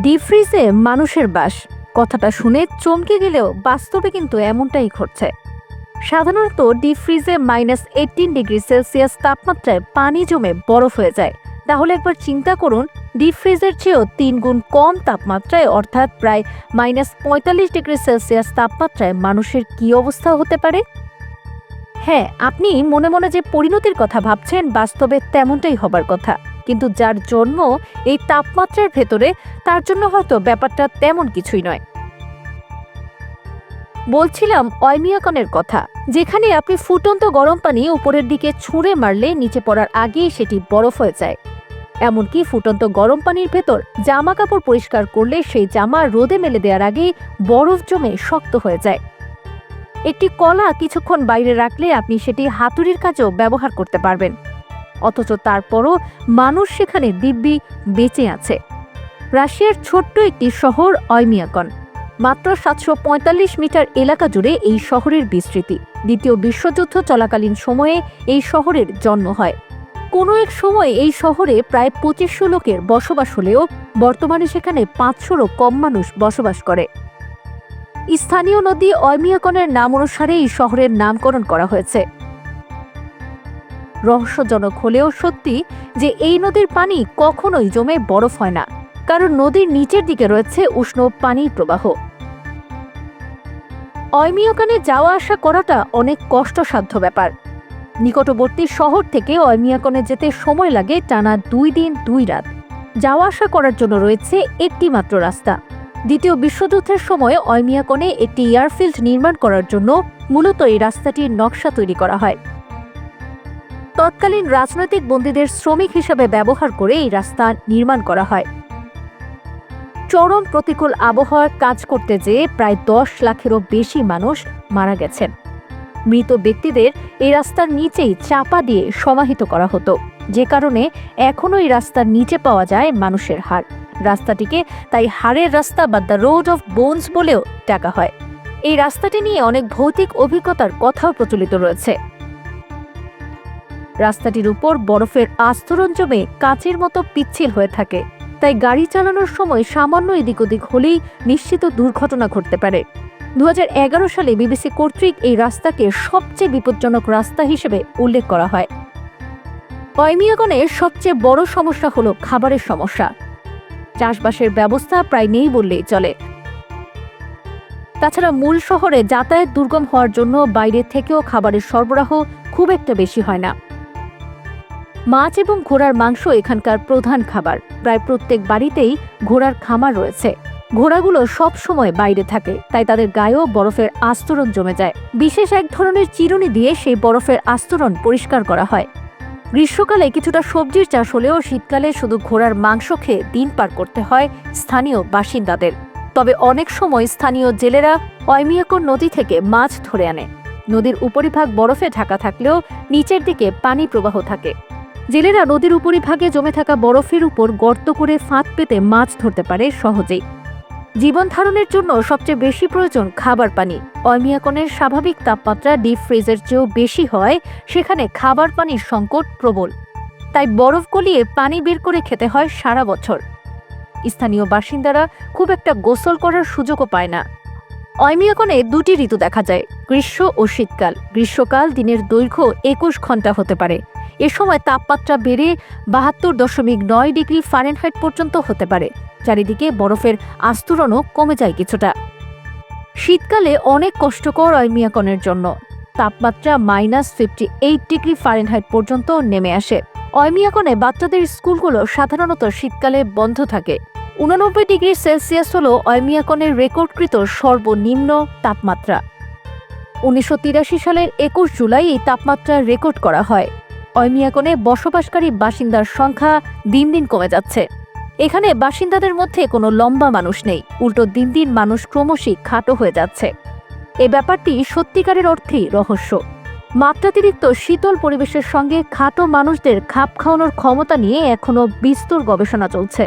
Deep ফ্রিজে মানুষের বাস। কথাটা শুনে চমকে গেলেও বাস্তবে কিন্তু এমনটাই ঘটছে। সাধারণত ডিপ ফ্রিজে মাইনাস এইটিন ডিগ্রি সেলসিয়াস তাপমাত্রায় পানি জমে বরফ হয়ে যায়। তাহলে একবার চিন্তা করুন ডিপ ফ্রিজের চেয়েও তিন গুণ কম তাপমাত্রায় অর্থাৎ প্রায় মাইনাস পঁয়তাল্লিশ ডিগ্রি সেলসিয়াস তাপমাত্রায় মানুষের কী অবস্থা হতে পারে? হ্যাঁ আপনি মনে মনে যে পরিণতির কথা ভাবছেন, বাস্তবে তেমনটাই হবার কথা। কিন্তু যার জন্ম এই তাপমাত্রার ভেতরে, তার জন্য হয়তো ব্যাপারটা তেমন কিছুই নয়। বলছিলাম অয়মিয়াকনের কথা, যেখানে আপনি ফুটন্ত গরম পানি উপরের দিকে ছুঁড়ে মারলে নিচে পড়ার আগেই সেটি বরফ হয়ে যায়। এমনকি ফুটন্ত গরম পানির ভেতর জামা কাপড় পরিষ্কার করলে সেই জামা রোদে মেলে দেওয়ার আগেই বরফ জমে শক্ত হয়ে যায়। একটি কলা কিছুক্ষণ বাইরে রাখলে আপনি সেটি হাতুড়ির কাজেও ব্যবহার করতে পারবেন। অথচ তারপরও মানুষ সেখানে দিব্যি বেঁচে আছে। রাশিয়ার ছোট্ট একটি শহর অয়মিয়াকন, মাত্র সাতশো পঁয়তাল্লিশ মিটার এলাকা জুড়ে এই শহরের বিস্তৃতি। দ্বিতীয় বিশ্বযুদ্ধ চলাকালীন সময়ে এই শহরের জন্ম হয়। কোনো এক সময় এই শহরে প্রায় পঁচিশশো লোকের বসবাস হলেও বর্তমানে সেখানে পাঁচশোরও কম মানুষ বসবাস করে। স্থানীয় নদী অয়মিয়াকনের নাম অনুসারে এই শহরের নামকরণ করা হয়েছে। রহস্যজনক হলেও সত্যি যে এই নদীর পানি কখনোই জমে বরফ হয় না, কারণ নদীর নিচের দিকে রয়েছে উষ্ণ পানির প্রবাহ। অয়মিয়াকানে যাওয়া আসা করাটা অনেক কষ্টসাধ্য ব্যাপার। নিকটবর্তী শহর থেকে অয়মিয়াকনে যেতে সময় লাগে টানা দুই দিন, দুই রাত। যাওয়া আসা করার জন্য রয়েছে একটি মাত্র রাস্তা। দ্বিতীয় বিশ্বযুদ্ধের সময় অয়মিয়াকনে একটি এয়ারফিল্ড নির্মাণ করার জন্য মূলত এই রাস্তাটির নকশা তৈরি করা হয়। তৎকালীন রাজনৈতিক বন্দীদের শ্রমিক হিসাবে ব্যবহার করে এই রাস্তা নির্মাণ করা হয়। চরম প্রতিকূল আবহাওয়ার কাজ করতে যেয়ে প্রায় দশ লাখেরও বেশি মানুষ মারা গেছেন। মৃত ব্যক্তিদের এই রাস্তার নিচেই চাপা দিয়ে সমাহিত করা হতো। যে কারণে এখনও এই রাস্তার নিচে পাওয়া যায় মানুষের হাড়। রাস্তাটিকে তাই হাড়ের রাস্তা বা দ্য রোড অফ বোনস বলেও ডাকা হয়। এই রাস্তাটি নিয়ে অনেক ভৌতিক অভিজ্ঞতার কথাও প্রচলিত রয়েছে। রাস্তাটির উপর বরফের আস্তরণ জমে কাঁচের মতো পিচ্ছিল হয়ে থাকে। তাই গাড়ি চালানোর সময় সামান্য এদিক ওদিক হলেই নিশ্চিত দুর্ঘটনা ঘটতে পারে। দু হাজার এগারো সালে বিবিসি কর্তৃক এই রাস্তাকে সবচেয়ে বিপজ্জনক রাস্তা হিসেবে উল্লেখ করা হয়। অয়মিয়াগনের সবচেয়ে বড় সমস্যা হলো খাবারের সমস্যা। চাষবাসের ব্যবস্থা প্রায় নেই বললেই চলে। তাছাড়া মূল শহরে যাতায়াত দুর্গম হওয়ার জন্য বাইরে থেকেও খাবারের সরবরাহ খুব একটা বেশি হয় না। মাছ এবং ঘোড়ার মাংস এখানকার প্রধান খাবার। প্রায় প্রত্যেক বাড়িতেই ঘোড়ার খামার রয়েছে। ঘোড়াগুলো সব সময় বাইরে থাকে, তাই তাদের গায়েও বরফের আস্তরণ জমে যায়। বিশেষ এক ধরনের চিরুনি দিয়ে সেই বরফের আস্তরণ পরিষ্কার করা হয়। গ্রীষ্মকালে কিছুটা সবজির চাষ হলেও শীতকালে শুধু ঘোড়ার মাংস খেয়ে দিন পার করতে হয় স্থানীয় বাসিন্দাদের। তবে অনেক সময় স্থানীয় জেলেরা অয়মিয়াকর নদী থেকে মাছ ধরে আনে। নদীর উপরিভাগ বরফে ঢাকা থাকলেও নিচের দিকে পানি প্রবাহ থাকে। জেলেরা নদীর উপরিভাগে জমে থাকা বরফের উপর গর্ত করে ফাঁদ পেতে মাছ ধরতে পারে সহজেই। জীবন ধারণের জন্য সবচেয়ে বেশি প্রয়োজন খাবার পানি। অয়মিয়াকনের স্বাভাবিক তাপমাত্রা ডিপ ফ্রিজের চেয়েও বেশি হয়, সেখানে খাবার পানির সংকট প্রবল। তাই বরফ গলিয়ে পানি বের করে খেতে হয় সারা বছর। স্থানীয় বাসিন্দারা খুব একটা গোসল করার সুযোগও পায় না। অয়মিয়াকনে দুটি ঋতু দেখা যায়, গ্রীষ্ম ও শীতকাল। গ্রীষ্মকাল দিনের দৈর্ঘ্য একুশ ঘণ্টা হতে পারে। এ সময় তাপমাত্রা বেড়ে বাহাত্তর দশমিক নয় ডিগ্রি ফারেনহাইট পর্যন্ত হতে পারে। চারিদিকে বরফের আস্তরণও কমে যায় কিছুটা। শীতকালে অনেক কষ্টকর অয়মিয়াকনের জন্য। তাপমাত্রা minus fifty eight degree Fahrenheit পর্যন্ত নেমে আসে। অয়মিয়াকনে বাচ্চাদের স্কুলগুলো সাধারণত শীতকালে বন্ধ থাকে। উননব্বই ডিগ্রি সেলসিয়াস হল অয়মিয়াকনের রেকর্ডকৃত সর্বনিম্ন তাপমাত্রা। উনিশশো তিরাশি সালের একুশ জুলাই এই তাপমাত্রা রেকর্ড করা হয়। অয়মিয়াকনে বসবাসকারী বাসিন্দার সংখ্যা দিন দিন কমে যাচ্ছে। এখানে বাসিন্দাদের মধ্যে কোনো লম্বা মানুষ নেই, উল্টো দিন দিন মানুষ ক্রমশই খাটো হয়ে যাচ্ছে। এ ব্যাপারটি সত্যিকারের অর্থেই রহস্য। মাত্রাতিরিক্ত শীতল পরিবেশের সঙ্গে খাটো মানুষদের খাপ খাওয়ানোর ক্ষমতা নিয়ে এখনও বিস্তর গবেষণা চলছে।